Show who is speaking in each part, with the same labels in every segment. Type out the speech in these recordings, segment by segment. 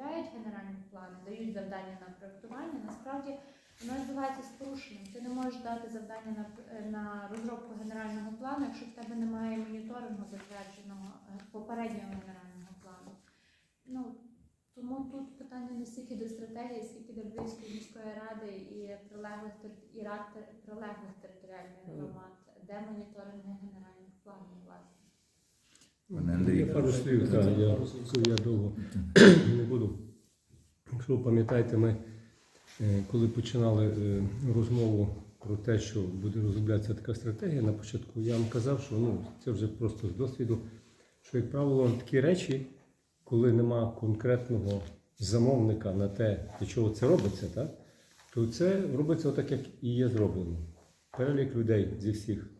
Speaker 1: розробляють генеральні плани, дають завдання на проєктування, насправді воно відбувається з порушенням. Ти не можеш дати завдання на, е, на розробку генерального плану, якщо в тебе немає моніторингу затвердженого е, попереднього генерального плану. Ну, тому тут питання не стільки до стратегії, скільки до Львівської міської ради і прилеглих і рад прилеглих територіальних громад, де моніторинги генеральних планів.
Speaker 2: Андрій.
Speaker 3: Я пару слів, так, я, я довго не буду. Якщо ви пам'ятаєте, ми е, коли починали е, розмову про те, що буде розроблятися така стратегія на початку, я вам казав, що ну, це вже просто з досвіду, що, як правило, такі речі, коли нема конкретного замовника на те, для чого це робиться, так, то це робиться так, як і є зроблено. Перелік людей зі всіх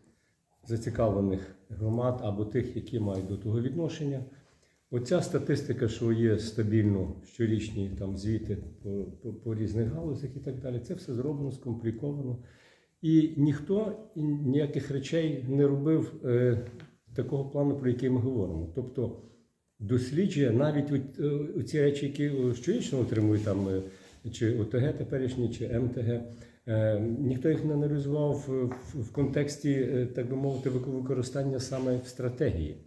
Speaker 3: зацікавлених громад або тих, які мають до того відношення. Оця статистика, що є стабільно щорічні там звіти по, по, по різних галузях і так далі, це все зроблено, скомпліковано. І ніхто ніяких речей не робив е, такого плану, про який ми говоримо. Тобто досліджує навіть е, ці речі, які щорічно отримують там е, чи ОТГ теперішні, чи МТГ. Е, Ніхто їх не аналізував в, контексті, е, так би мовити, використання саме в стратегії.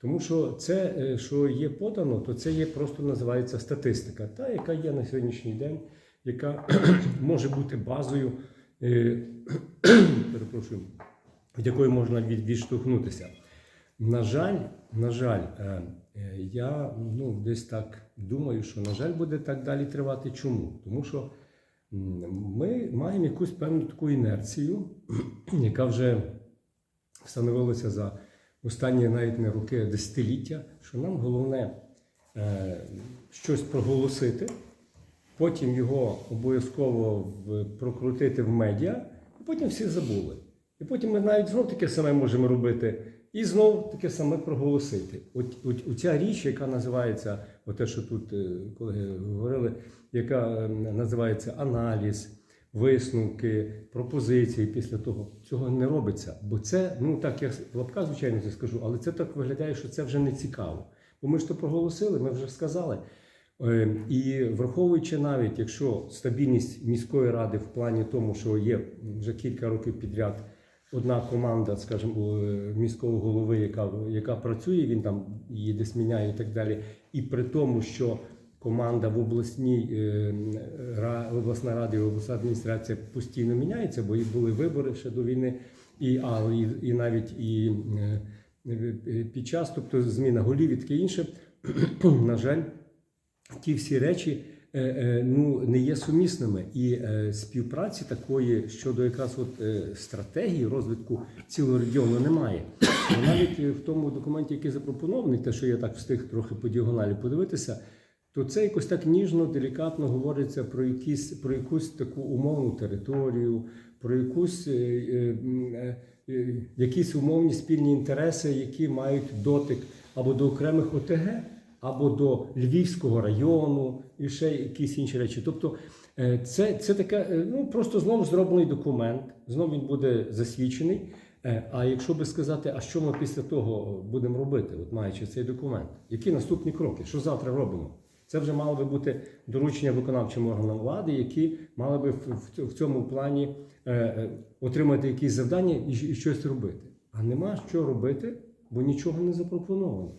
Speaker 3: Тому що це, е, що є подано, то це є просто називається статистика, та яка є на сьогоднішній день, яка може бути базою, перепрошую, від якої можна відштовхнутися. На жаль, на жаль, я ну, десь так думаю, що на жаль буде так далі тривати. Чому? Тому що ми маємо якусь певну таку інерцію, яка вже встановилася за останні навіть не роки, а десятиліття, що нам головне е, щось проголосити, потім його обов'язково прокрутити в медіа, і потім всі забули. І потім ми навіть знов таке саме можемо робити, і знов таке саме проголосити. От, от, оця річ, яка називається, те, що тут е, колеги говорили, яка е, називається аналіз, висновки, пропозиції після того, цього не робиться. Бо це, ну так я в лапках, звичайно, це скажу, але це так виглядає, що це вже не цікаво. Бо ми ж то проголосили, ми вже сказали. Е, І враховуючи навіть, якщо стабільність міської ради в плані тому, що є вже кілька років підряд одна команда, скажімо, е, міського голови, яка, яка працює, він там її десь міняє і так далі. І при тому, що команда в обласній е, обласна рада і обласна адміністрація постійно міняється, бо і були вибори ще до війни, і, а, і, і навіть і е, під час, тобто зміна голів і таке інше, на жаль, ті всі речі ну, не є сумісними. І е, співпраці такої щодо якраз от, е, стратегії розвитку цілого регіону немає. Бо навіть е, в тому документі, який запропонований, те, що я так встиг трохи по діагоналі подивитися, то це якось так ніжно, делікатно говориться про якісь про якусь таку умовну територію, про якусь е, е, е, е, якісь умовні спільні інтереси, які мають дотик або до окремих ОТГ, або до Львівського району, і ще якісь інші речі. Тобто е, це, це таке, ну просто знову зроблений документ, знову він буде засвідчений. Е, А якщо би сказати, а що ми після того будемо робити, от маючи цей документ, які наступні кроки, що завтра робимо? Це вже мало би бути доручення виконавчим органам влади, які мали би в, цьому плані е, отримати якісь завдання і щось робити. А нема що робити, бо нічого не запропоновано.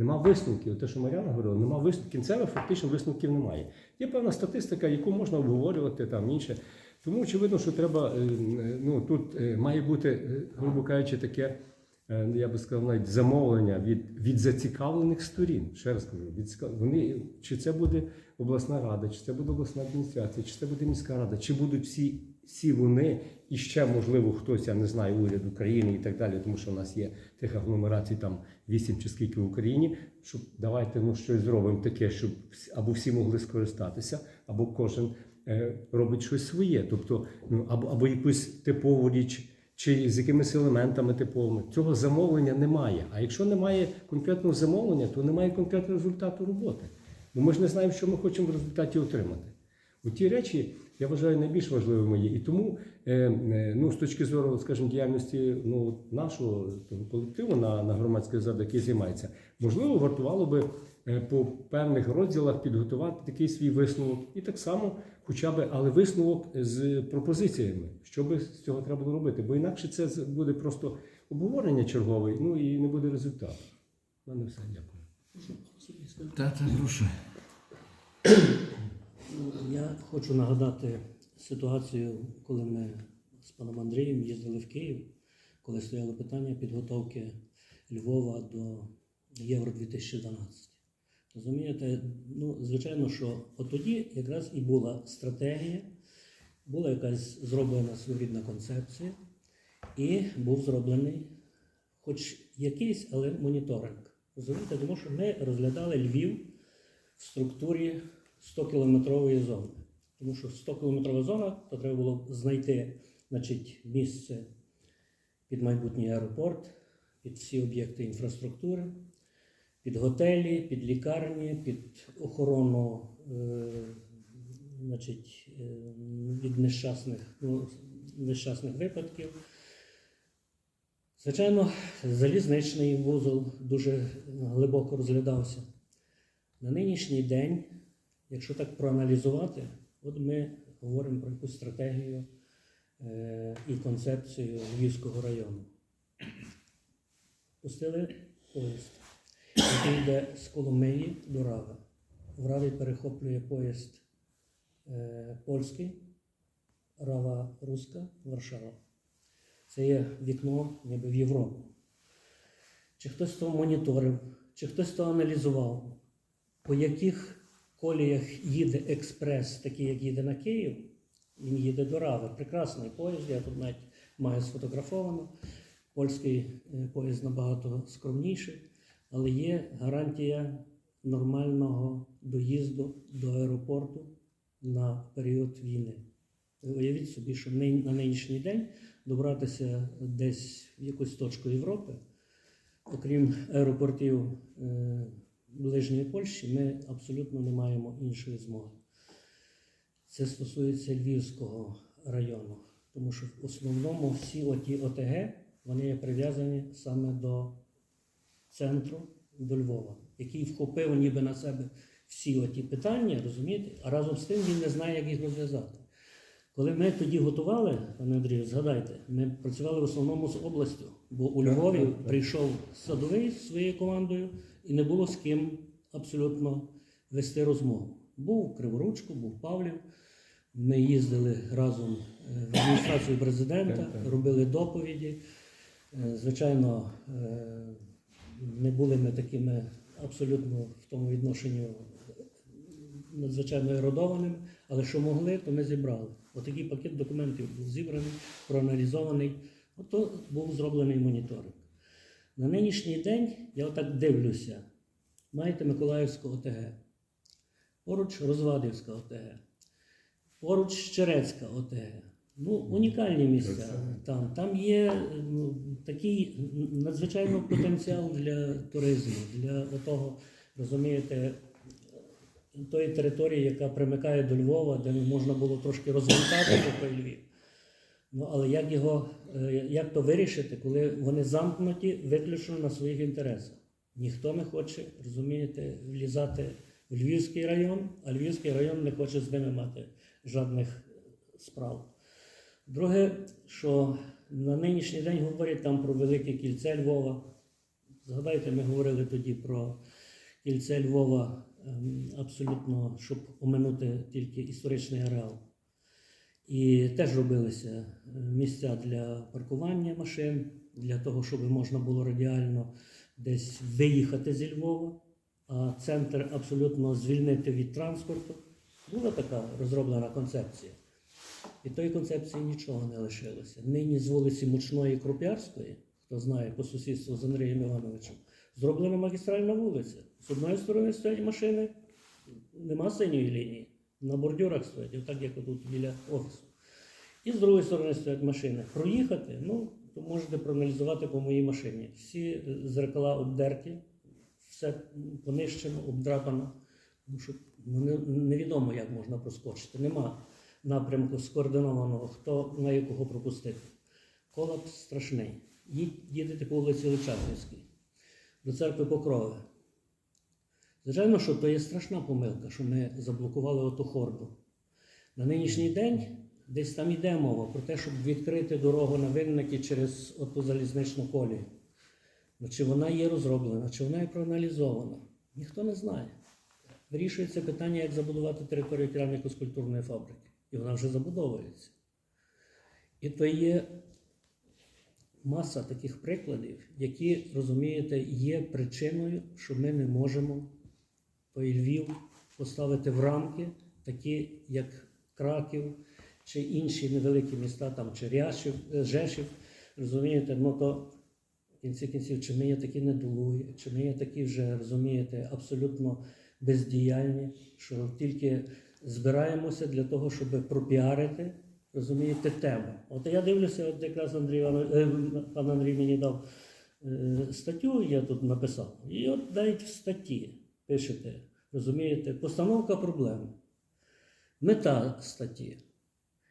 Speaker 3: Нема висновків. Те, що Мар'яна говорила, нема висновків. Кінцевих фактично висновків немає. Є певна статистика, яку можна обговорювати там інше. Тому очевидно, що треба е, ну тут е, має бути, е, грубо кажучи, таке. Я би сказав, навіть замовлення від, від зацікавлених сторін. Ще раз кажу, від вони чи це буде обласна рада, чи це буде обласна адміністрація, чи це буде міська рада, чи будуть всі, всі вони, і ще можливо хтось, я не знаю, уряд України і так далі, тому що в нас є тих агломерацій там вісім чи скільки в Україні. Щоб давайте ну щось зробимо таке, щоб або всі могли скористатися, або кожен е, робить щось своє, тобто ну або, або якусь типову річ. Чи з якимись елементами типовими цього замовлення немає. А якщо немає конкретного замовлення, то немає конкретного результату роботи. Бо ми ж не знаємо, що ми хочемо в результаті отримати. Ті речі я вважаю найбільш важливими є. І тому, е, е, ну, з точки зору, скажімо, діяльності ну, нашого колективу на, на громадських засадах, який займається, можливо, вартувало би е, по певних розділах підготувати такий свій висновок. І так само, хоча б, але висновок з пропозиціями, що би з цього треба було робити. Бо інакше це буде просто обговорення чергове, ну і не буде результату. У мене все, дякую.
Speaker 2: Та, та, прошу.
Speaker 4: Я хочу нагадати ситуацію, коли ми з паном Андрієм їздили в Київ, коли стояло питання підготовки Львова до Євро 2012. Розумієте, ну, звичайно, що тоді якраз і була стратегія, була якась зроблена своєрідна концепція, і був зроблений хоч якийсь, але моніторинг. Розумієте, тому що ми розглядали Львів в структурі 100-кілометрової зони. Тому що 100-кілометрова зона, то треба було знайти значить, місце під майбутній аеропорт, під всі об'єкти інфраструктури, під готелі, під лікарні, під охорону е, значить, е, від нещасних, ну, нещасних випадків. Звичайно, залізничний вузол дуже глибоко розглядався. На нинішній день, якщо так проаналізувати, от ми говоримо про якусь стратегію е, і концепцію Львівського району. Пустили поїзд, який йде з Коломиї до Рави. В Раві перехоплює поїзд е, польський, Рава Руська, Варшава. Це є вікно ніби в Європу. Чи хтось то моніторив, чи хтось то аналізував, по яких коліях їде експрес, такий, як їде на Київ, він їде до Рави. Прекрасний поїзд, я тут навіть маю сфотографовано. Польський е, поїзд набагато скромніший, але є гарантія нормального доїзду до аеропорту на період війни. Уявіть собі, що на нинішній день добратися десь в якусь точку Європи, окрім аеропортів е, ближньої Польщі, ми абсолютно не маємо іншої змоги. Це стосується Львівського району, тому що в основному всі оті ОТГ вони є прив'язані саме до центру, до Львова, який вхопив ніби на себе всі оті питання, розумієте, а разом з тим він не знає, як їх розв'язати. Коли ми тоді готували, пане Андрію, згадайте, ми працювали в основному з областю, бо у Львові прийшов садовий зі своєю командою і не було з ким абсолютно вести розмову. Був Криворучко, був Павлів. Ми їздили разом е, в адміністрацію президента, робили доповіді. Е, Звичайно, е, не були ми такими абсолютно в тому відношенні надзвичайно ерудованими, але що могли, то ми зібрали. Отакий пакет документів був зібраний, проаналізований. Ото був зроблений моніторинг. На нинішній день я отак дивлюся. Маєте Миколаївську ОТГ, поруч Розвадівська ОТГ, поруч Щерецька ОТГ. Ну, унікальні місця. Там, там є ну, такий надзвичайно потенціал для туризму, для того, розумієте, тої території, яка примикає до Львова, де можна було трошки розвантати той Львів. Ну, але як його, як то вирішити, коли вони замкнуті виключно на своїх інтересах? Ніхто не хоче, розумієте, влізати в Львівський район, а Львівський район не хоче з ними мати жодних справ. Друге, що на нинішній день говорять там про велике кільце Львова. Згадайте, ми говорили тоді про кільце Львова ем, абсолютно, щоб оминути тільки історичний ареал. І теж робилися е, місця для паркування машин, для того, щоб можна було радіально десь виїхати зі Львова, а центр абсолютно звільнити від транспорту. Була така розроблена концепція. Від тої концепції нічого не лишилося. Нині з вулиці Мучної Круп'ярської, хто знає по сусідству з Андрієм Івановичем, зроблена магістральна вулиця. З одної сторони стоять машини, нема синьої лінії, на бордюрах стоять, отак як тут біля офісу. І з другої сторони стоять машини. Проїхати, ну, то можете проаналізувати по моїй машині. Всі зеркала обдерті, все понищено, обдрапано. Тому що Ну, невідомо, як можна проскочити. Нема напрямку скоординованого, хто має кого пропустити. Колапс страшний. Їдете по вулиці Личаківській, до церкви Покрови. Звичайно, що то є страшна помилка, що ми заблокували оту хорду. На нинішній день десь там йде мова про те, щоб відкрити дорогу на винники через оту залізничну колію. Ну, чи вона є розроблена, чи вона є проаналізована, ніхто не знає. Вирішується питання, як забудувати територію кераміко-скульптурної фабрики. І вона вже забудовується. І то є маса таких прикладів, які, розумієте, є причиною, що ми не можемо Львів поставити в рамки, такі як Краків чи інші невеликі міста, там чи Ряшів, е, Жешів. Розумієте, ну то в кінці кінців, чи ми є такі недолугі, чи ми є такі вже, розумієте, абсолютно бездіяльні, що тільки збираємося для того, щоб пропіарити, розумієте, тему. От я дивлюся, от якраз Андрій е, пан Андрій мені дав е, статтю, я тут написав. І от навіть в статті пишете, розумієте, постановка проблеми, мета статті.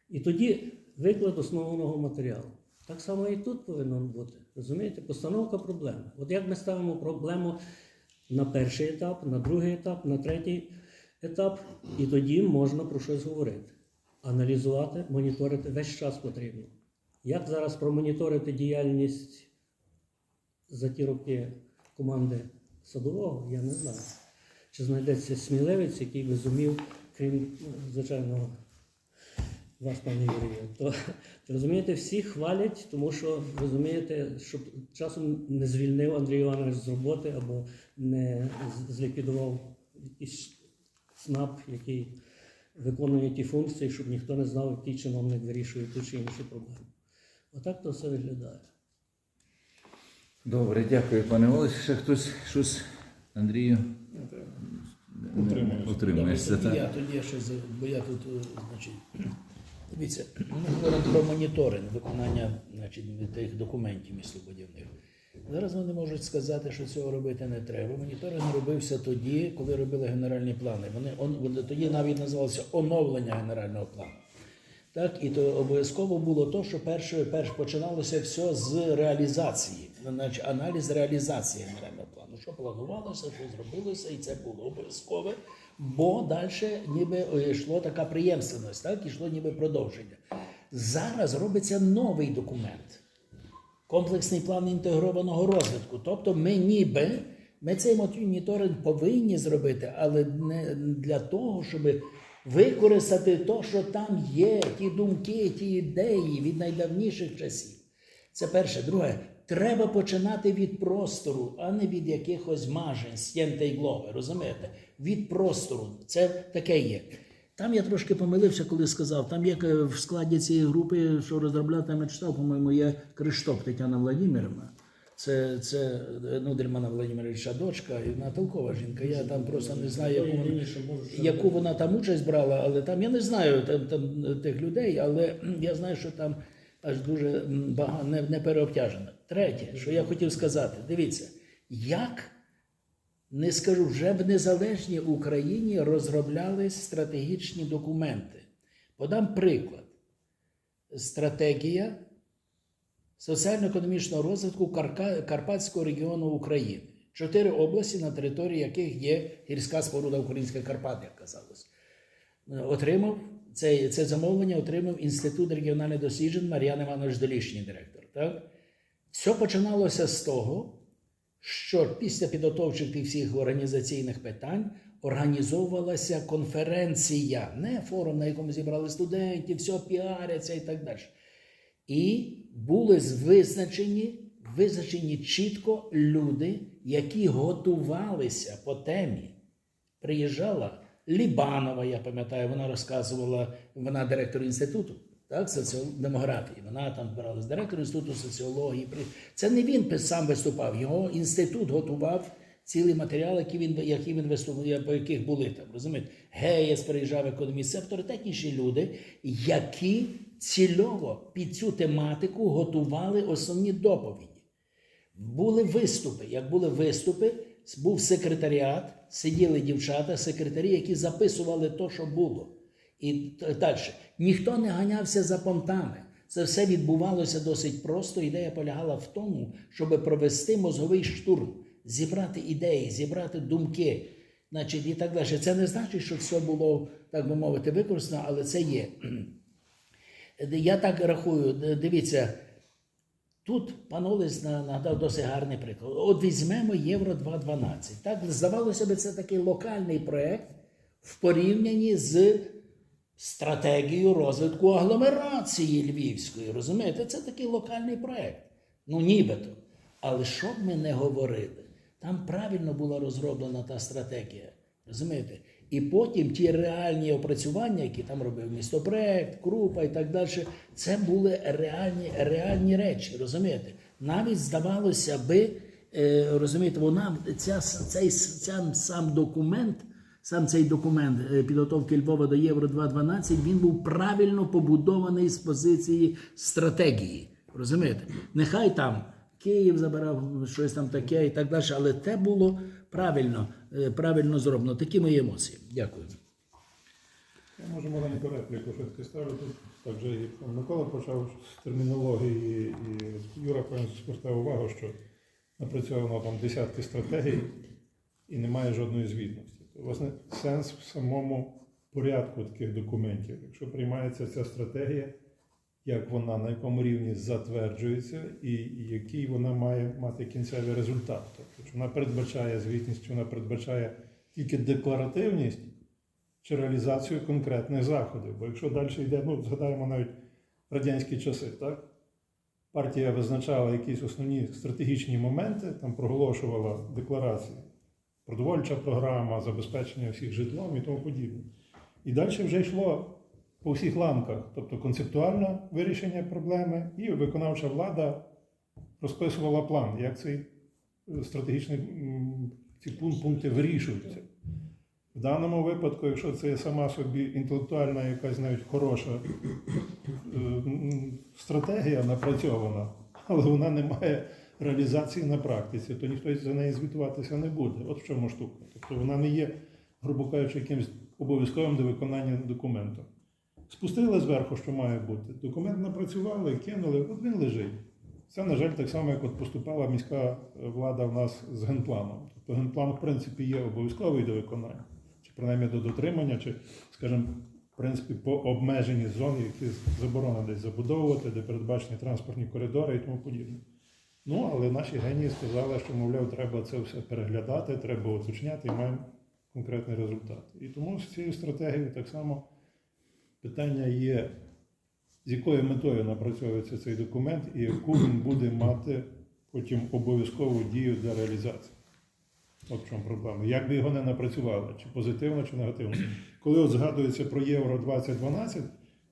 Speaker 4: І тоді виклад основного матеріалу. Так само і тут повинно бути. Розумієте, постановка проблеми. От як ми ставимо проблему на перший етап, на другий етап, на третій етап, і тоді можна про щось говорити. Аналізувати, моніторити весь час потрібно. Як зараз промоніторити діяльність за ті роки команди садового, я не знаю. Чи знайдеться сміливець, який би зумів, крім, ну, звичайно, вас, пане Юрію, то, розумієте, всі хвалять, тому що розумієте, щоб часом не звільнив Андрій Іванович з роботи або не зліквідував якийсь СНАП, який виконує ті функції, щоб ніхто не знав, який чиновник вирішує ту чи іншу проблему. Отак то все виглядає.
Speaker 2: Добре, дякую, пане Олесь. Ще хтось щось Андрію
Speaker 5: Утримуюся.
Speaker 2: утримуєшся. Так?
Speaker 5: Я тоді ще за- бо я тут, е, значить, дивіться, ми говоримо про моніторинг виконання значить, тих документів містобудівних. Зараз вони можуть сказати, що цього робити не треба. Моніторинг робився тоді, коли робили генеральні плани. Вони он- вони тоді навіть називалося оновлення генерального плану. Так, і то обов'язково було то, що перше, перш починалося все з реалізації, значить аналіз реалізації генерального плану. Що планувалося, що зробилося, і це було обов'язкове, бо далі ніби е, йшло така приємственність, так, йшло ніби продовження. Зараз робиться новий документ комплексний план інтегрованого розвитку. Тобто ми ніби ми цей моніторинг повинні зробити, але не для того, щоб використати те, що там є, ті думки, ті ідеї від найдавніших часів. Це перше. Друге, треба починати від простору, а не від якихось мажень, стін та й глоби. Розумієте? Від простору. Це таке є. Там я трошки помилився, коли сказав. Там є е, в складі цієї групи, що розробляв, там я читав, по-моєму, є Криштоп Тетяна Владимирівна. Це, це е, Нудельмана Владимировича дочка, і вона толкова жінка. Я там просто не знаю, яку вона, яку вона там участь брала, але там я не знаю там, там е, тих людей, але я знаю, що там аж дуже багато не, не переобтяжено. Третє, що я хотів сказати, дивіться, як не скажу, вже в незалежній Україні розроблялись стратегічні документи. Подам приклад. Стратегія соціально-економічного розвитку Карпатського регіону України. Чотири області, на території яких є гірська споруда Українська Карпат, як казалось. Отримав це, це замовлення, отримав Інститут регіональних досліджень Мар'ян Іванович Долішній директор. Так? Все починалося з того, що після підготовчих тих всіх організаційних питань організовувалася конференція, не форум, на якому зібрали студентів, все піаряться і так далі. І були визначені, визначені чітко люди, які готувалися по темі. Приїжджала Лібанова, я пам'ятаю, вона розказувала, вона директор інституту, так, соціодемографії. Вона там збиралась директор інституту соціології. Це не він сам виступав, його інститут готував цілий матеріал, які він, які він виступав, по яких були там. Розумієте? Геєс приїжджав економіст, це авторитетніші люди, які цільово під цю тематику готували основні доповіді. Були виступи. Як були виступи, був секретаріат, сиділи дівчата, секретарі, які записували то, що було. І далі. Ніхто не ганявся за понтами. Це все відбувалося досить просто. Ідея полягала в тому, щоб провести мозговий штурм, зібрати ідеї, зібрати думки. Значить, і так далі. Це не значить, що все було, так би мовити, використано, але це є. Я так рахую, дивіться, тут пан Олесь на- нагадав досить гарний приклад. От візьмемо Євро 2.12. Так, здавалося б, це такий локальний проєкт в порівнянні з стратегією розвитку агломерації Львівської. Розумієте, це такий локальний проєкт. Ну, нібито. Але що б ми не говорили, там правильно була розроблена та стратегія. Розумієте? І потім ті реальні опрацювання, які там робив містопроект, Крупа і так далі, це були реальні, реальні речі. Розумієте? Навіть здавалося би, е, розумієте, вона ця, цей ця, сам документ. Сам цей документ е, підготовки Львова до Євро 2012, він був правильно побудований з позиції стратегії. Розумієте? Нехай там Київ забирав щось там таке і так далі, але те було правильно, е, правильно зроблено. Такі мої емоції. Дякую.
Speaker 6: Я можу маленьку репліку все-таки ставлю. Так вже і Микола почав з термінології, і Юра певно звертав увагу, що напрацьовано там десятки стратегій і немає жодної звітності. То, власне, сенс в самому порядку таких документів. Якщо приймається ця стратегія, як вона на якому рівні затверджується, і який вона має мати кінцевий результат. Тобто, вона передбачає звітність, вона передбачає тільки декларативність чи реалізацію конкретних заходів. Бо якщо далі йде, ну згадаємо навіть радянські часи, так? Партія визначала якісь основні стратегічні моменти, там проголошувала декларації, продовольча програма, забезпечення всіх житлом і тому подібне. І далі вже йшло по всіх ланках, тобто концептуальне вирішення проблеми, і виконавча влада розписувала план, як цей е, стратегічний ці пун- пункти вирішуються. В даному випадку, якщо це сама собі інтелектуальна якась навіть хороша е, стратегія напрацьована, але вона не має реалізації на практиці, то ніхто за неї звітуватися не буде. От в чому штука. Тобто вона не є, грубо кажучи, якимось обов'язковим до виконання документу. Спустили зверху, що має бути. Документ напрацювали, кинули, от він лежить. Це, на жаль, так само, як от поступала міська влада в нас з генпланом. Тобто генплан, в принципі, є обов'язковий до виконання, чи принаймні до дотримання, чи, скажімо, в принципі, по обмеженні зон, які заборонено десь забудовувати, де передбачені транспортні коридори і тому подібне. Ну, але наші генії сказали, що, мовляв, треба це все переглядати, треба уточняти і маємо конкретний результат. І тому з цією стратегією так само питання є, з якою метою напрацьовується цей документ і яку він буде мати потім обов'язкову дію для реалізації. От в чому проблема. Як би його не напрацювали, чи позитивно, чи негативно. Коли от згадується про Євро 2012,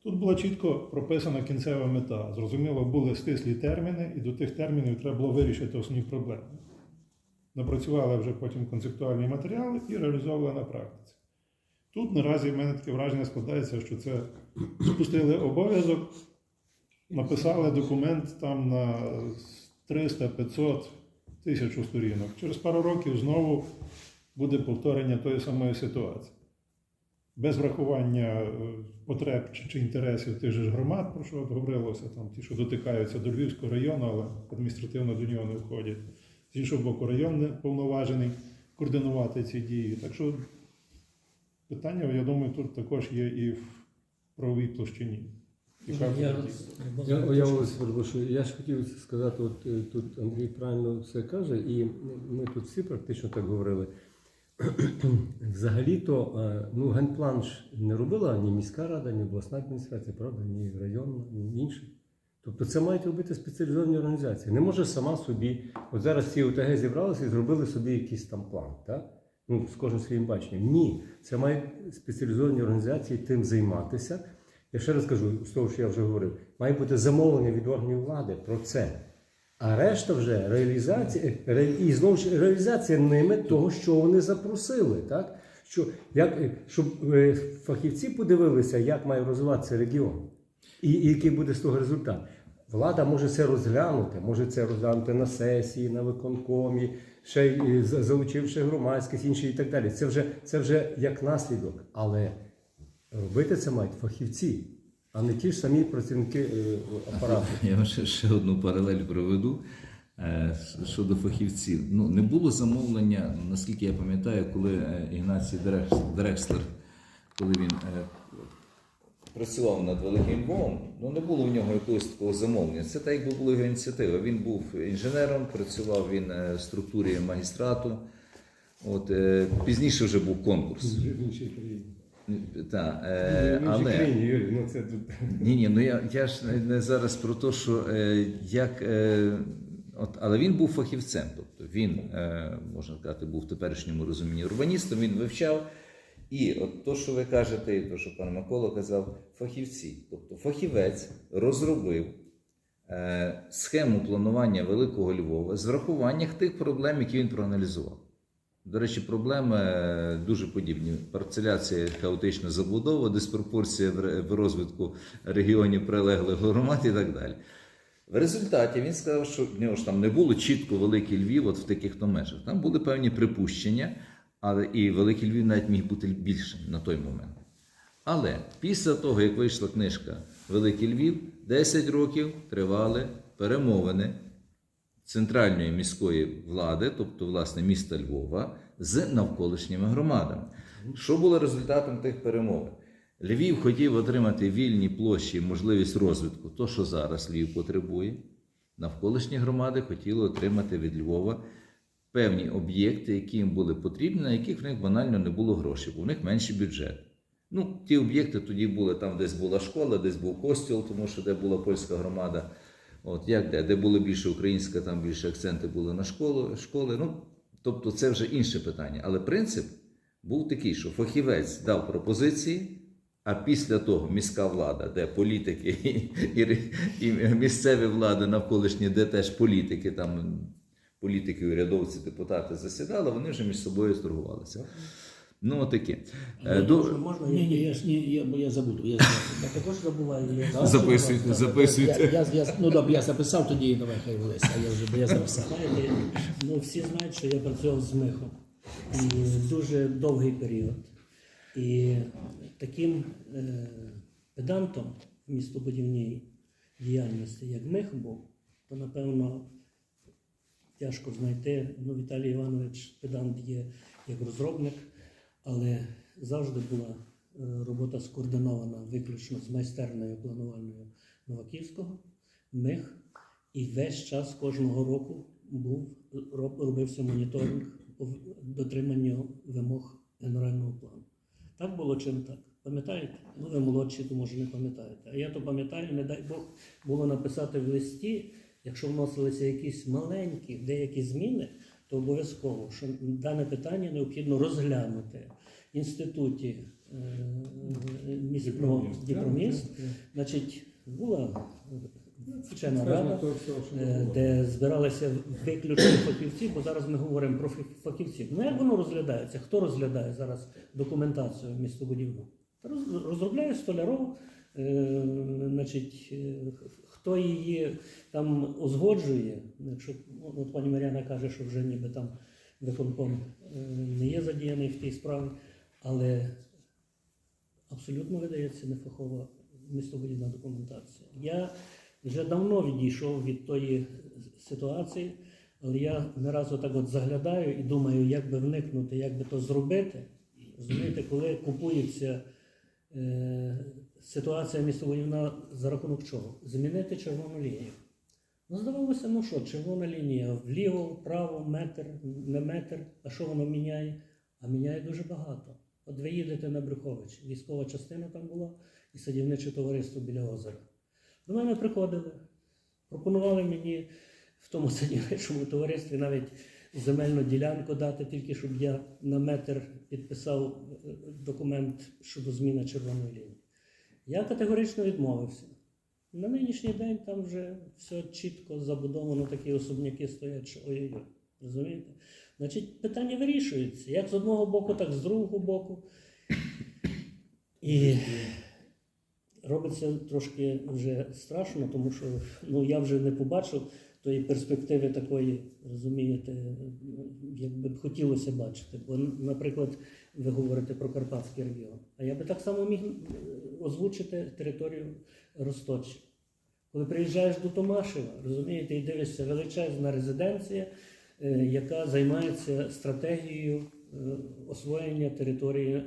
Speaker 6: тут була чітко прописана кінцева мета. Зрозуміло, були стислі терміни, і до тих термінів треба було вирішити основні проблеми. Напрацювали вже потім концептуальні матеріали і реалізовували на практиці. Тут наразі в мене таке враження складається, що це спустили обов'язок, написали документ там на 300, 500, тисячу сторінок. Через пару років знову буде повторення тої самої ситуації. Без врахування е, потреб чи, інтересів тих же громад, про що говорилося, там ті, що дотикаються до Львівського району, але адміністративно до нього не входять. З іншого боку, район не повноважений координувати ці дії. Так що питання, я думаю, тут також є і в правовій площині.
Speaker 4: Я.
Speaker 3: Я, я, Олесь, перепрошую, я ж хотів сказати, от е, тут Андрій правильно все каже, і ми тут всі практично так говорили. Взагалі-то е, ну, генплан ж не робила ні міська рада, ні обласна адміністрація, правда, ні районна, ні інші. Тобто це мають робити спеціалізовані організації. Не може сама собі, от зараз ці ОТГ зібралися і зробили собі якийсь там план, так? Ну, з кожним своїм баченням. Ні, це мають спеціалізовані організації тим займатися. Я ще раз кажу, з того, що я вже говорив, має бути замовлення від органів влади про це. А решта вже реалізація, ре- і знову ж реалізація ними того, що вони запросили. Так? Що, як, щоб е, фахівці подивилися, як має розвиватися регіон, і, і який буде з того результат. Влада може це розглянути, може це розглянути на сесії, на виконкомі, ще й залучивши громадськість, інші і так далі. Це вже, це вже як наслідок. Але робити це мають фахівці, а не ті ж самі працівники е, апарату.
Speaker 2: Я вам ще, ще одну паралель проведу е, щодо фахівців. Ну, не було замовлення, наскільки я пам'ятаю, коли е, Ігнацій Дрекслер, коли він працював над Великим Львовом, ну не було в нього якогось такого замовлення. Це так, якби була його ініціатива. Він був інженером, працював він е, в структурі магістрату. От, е, пізніше вже був конкурс. Та, е, але...
Speaker 3: ну.
Speaker 2: Ні, ні, ну я, я ж не зараз про те, що е, як. Е, от, але він був фахівцем. Тобто він, е, можна сказати, був в теперішньому розумінні урбаністом, він вивчав. І от то, що ви кажете, і то, що пан Микола казав, фахівці. Тобто фахівець розробив е, схему планування Великого Львова з врахуванням тих проблем, які він проаналізував. До речі, проблеми е, дуже подібні: парцеляція, хаотична забудова, диспропорція в розвитку регіонів прилеглих громад і так далі. В результаті він сказав, що в нього ж там не було чітко Великий Львів от в таких то межах. Там були певні припущення, але і Великий Львів навіть міг бути більшим на той момент. Але після того, як вийшла книжка Великий Львів, 10 років тривали перемовини центральної міської влади, тобто власне міста Львова, з навколишніми громадами. Що було результатом тих перемовин? Львів хотів отримати вільні площі, можливість розвитку, то, що зараз Львів потребує. Навколишні громади хотіли отримати від Львова певні об'єкти, які їм були потрібні, на яких в них банально не було грошей, бо в них менший бюджет. Ну, ті об'єкти тоді були там, десь була школа, десь був костіл, тому що де була польська громада. От як де, де було більше українська, там більше акценти були на школу, школи. Ну, тобто це вже інше питання. Але принцип був такий, що фахівець дав пропозиції, а після того міська влада, де політики і, і, і місцеві влади навколишні, де теж політики, там політики, урядовці, депутати засідали, вони вже між собою торгувалися. Ну, отаке. Е, до-
Speaker 4: Можна, можна
Speaker 5: Ні, ні,
Speaker 4: я,
Speaker 5: ж ні, я, бо я забуду. Я,
Speaker 4: я також забуваю. Я...
Speaker 2: Записуйте, записуйте.
Speaker 5: я, я, я, ну добре, я записав тоді, давай хай Олеся, а я вже бо я записав.
Speaker 4: Знаєте, ну всі знають, що я працював з михом і дуже довгий період. І таким е, педантом в містобудівній діяльності, як мих був, то напевно тяжко знайти. Ну, Віталій Іванович педант є як розробник, але завжди була е, робота скоординована виключно з майстерною планувальною Новаківського, мих. І весь час кожного року був робився моніторинг по дотриманню вимог генерального плану. Так було чим так. Пам'ятаєте? Ну, ви молодші, то може не пам'ятаєте. А я то пам'ятаю, не дай Бог було написати в листі, якщо вносилися якісь маленькі деякі зміни, то обов'язково, що дане питання необхідно розглянути в інституті е, міського Дніпроміст. Значить, була вчена рада, е, де збиралися виключно фахівці, бо зараз ми говоримо про фах- фахівців. Ну як воно розглядається? Хто розглядає зараз документацію містобудівну? Розробляє столяров, е, значить, е, хто її там узгоджує. Якщо ну, от пані Мар'яна каже, що вже ніби там виконком е, не є задіяний в тій справі, але абсолютно видається нефахова містобудівна документація. Я вже давно відійшов від тої ситуації, але я не раз отак от заглядаю і думаю, як би вникнути, як би то зробити. Розумієте, коли купується е, ситуація містобудівна за рахунок чого? Змінити червону лінію. Ну, здавалося, ну що, червона лінія вліво, вправо, метр, не метр. А що воно міняє? А міняє дуже багато. От ви їдете на Брюхович, військова частина там була і садівниче товариство біля озера. До мене приходили, пропонували мені в тому садівничому товаристві навіть земельну ділянку дати, тільки щоб я на метр підписав е, документ щодо зміни червоної лінії. Я категорично відмовився. На нинішній день там вже все чітко забудовано, такі особняки стоять, що ой-ой-ой. Розумієте? Значить, питання вирішується. Як з одного боку, так з другого боку. І робиться трошки вже страшно, тому що ну, я вже не побачив тої перспективи такої, розумієте, як би хотілося бачити. Бо, наприклад, ви говорите про Карпатський регіон. А я би так само міг е, озвучити територію Росточі. Коли приїжджаєш до Томашева, розумієте, і дивишся величезна резиденція, е, яка займається стратегією е, освоєння території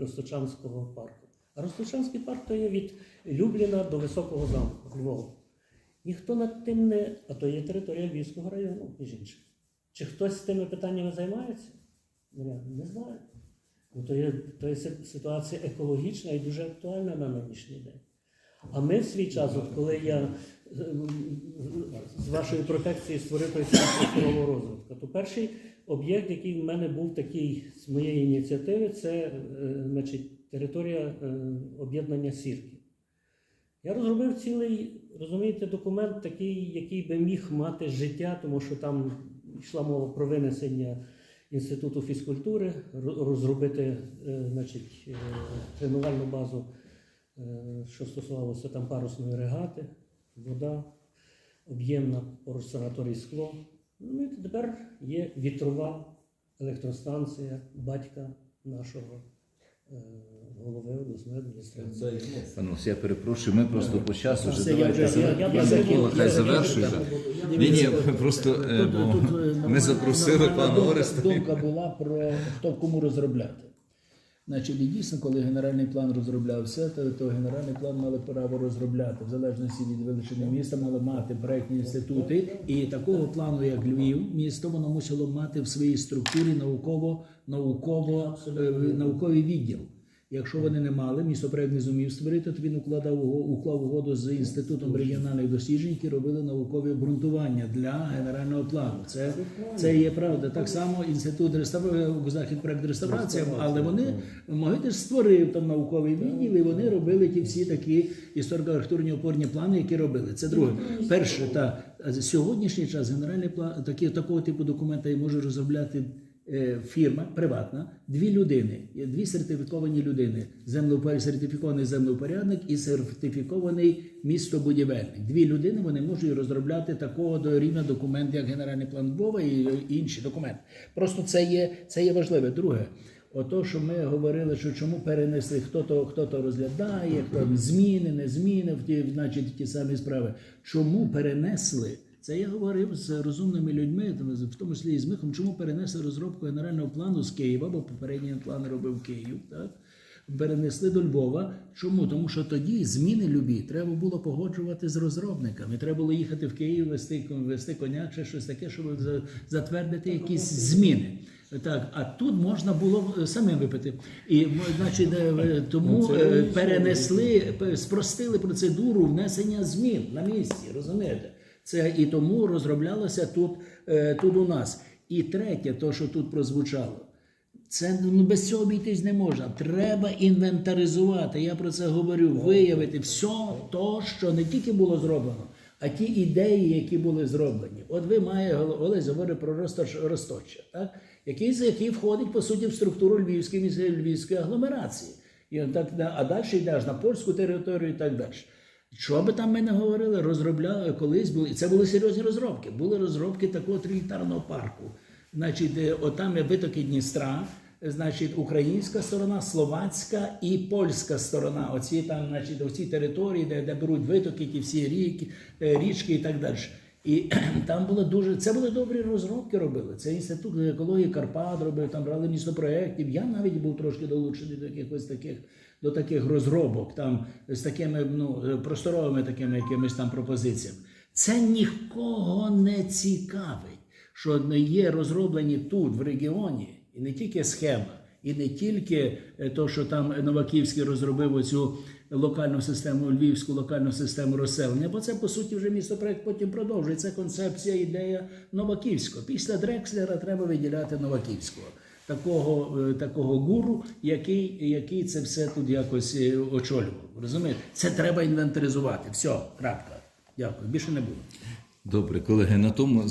Speaker 4: Росточанського парку. А Росточанський парк то є від Любліна до Високого замку Львова. Ніхто над тим не. А то є територія Львівського району, між іншим. Чи хтось з тими питаннями займається? Не знаю. Ну, то, є, то є ситуація екологічна і дуже актуальна на нинішній день. А ми в свій час, от коли я е, з вашої протекції створив центр розвитку, то перший об'єкт, який в мене був такий з моєї ініціативи, це е, значить, територія е, об'єднання сірки. Я розробив цілий, розумієте, документ такий, який би міг мати життя, тому що там йшла мова про винесення інституту фізкультури, розробити е, значить, е, тренувальну базу, е, що стосувалося там парусної регати, вода, об'ємна санаторій скло. Ну і тепер є вітрова електростанція батька нашого голови обласної адміністрації.
Speaker 2: Пане, я перепрошую, ми просто по часу вже
Speaker 5: Все, я
Speaker 2: давайте
Speaker 5: вже- я- я- я я
Speaker 2: хай завершує.
Speaker 5: так.
Speaker 2: Ні, ні, просто е,
Speaker 5: тут,
Speaker 2: бо
Speaker 5: е,
Speaker 2: ми запросили
Speaker 5: нормальна
Speaker 2: пана
Speaker 5: думка-
Speaker 2: Ореста.
Speaker 5: Думка була про хто кому розробляти. Значить, і дійсно, коли генеральний план розроблявся, то, то генеральний план мали право розробляти в залежності від величини міста, мали мати проектні інститути. І такого плану, як Львів, місто воно мусило мати в своїй структурі науково, науково, е, науковий відділ. Якщо вони не мали, містопроект не зумів створити, то він укладав уклав угоду з інститутом регіональних досліджень, які робили наукові обґрунтування для генерального плану. Це, це є правда. Так само інститут реставрації, захід проект реставрація, але вони Могити ж створив там науковий відділ, і вони робили ті всі такі історико-архітектурні опорні плани, які робили. Це друге. Перше, та сьогоднішній час генеральний план такі, такого типу документа може розробляти фірма приватна, дві людини, дві сертифіковані людини: землеупорядник, сертифікований землеупорядник і сертифікований містобудівельник. Дві людини вони можуть розробляти такого до рівня документ, як генеральний план Львова і інші документи. Просто це є, це є важливе. Друге. Ото, що ми говорили, що чому перенесли, хто то, хто то розглядає, хто зміни, не зміни в ті, значить, ті самі справи. Чому перенесли? Це я говорив з розумними людьми, в тому числі і з Михом, чому перенесли розробку генерального плану з Києва, бо попередній план робив Київ, так? Перенесли до Львова. Чому? Тому що тоді зміни любі треба було погоджувати з розробниками. Треба було їхати в Київ, вести, вести коня чи щось таке, щоб затвердити якісь зміни. Так, а тут можна було е, самим випити. І значить, е, е, тому е, перенесли, спростили процедуру внесення змін на місці. Розумієте? Це і тому розроблялося тут, е, тут у нас. І третє, то що тут прозвучало. Це ну без цього обійтись не можна. Треба інвентаризувати. Я про це говорю, виявити все то, що не тільки було зроблено, а ті ідеї, які були зроблені. От ви має Олесь говорить про Росточ- Росточчя, так? Який, який входить по суті в структуру Львівської Львівської агломерації. І так, а далі йдеш на польську територію і так далі. Що би там ми не говорили, розробляли колись були. І це були серйозні розробки. Були розробки такого трилітарного парку. Значить, е, отам є витоки Дністра, значить, українська сторона, словацька і польська сторона. Оці там, значить, оці території, де, де беруть витоки, ті всі ріки, е, річки і так далі. І там було дуже це були добрі розробки. Робили. Це інститут екології Карпат робив, там брали місто проєктів. Я навіть був трошки долучений до якихось таких до таких розробок, там з такими ну е, просторовими такими якимись там пропозиціями. Це нікого не цікавить, що є розроблені тут, в регіоні, і не тільки схема, і не тільки е, то, що там Новаківський розробив оцю локальну систему, львівську локальну систему розселення, бо це по суті вже місто проект потім продовжує. Це концепція, ідея Новаківського. Після Дрекслера треба виділяти Новаківського. Такого, е, такого гуру, який, який це все тут якось е, очолював. Розумієте? Це треба інвентаризувати. Все, крапка. Дякую. Більше не буде.
Speaker 2: Добре, колеги, на тому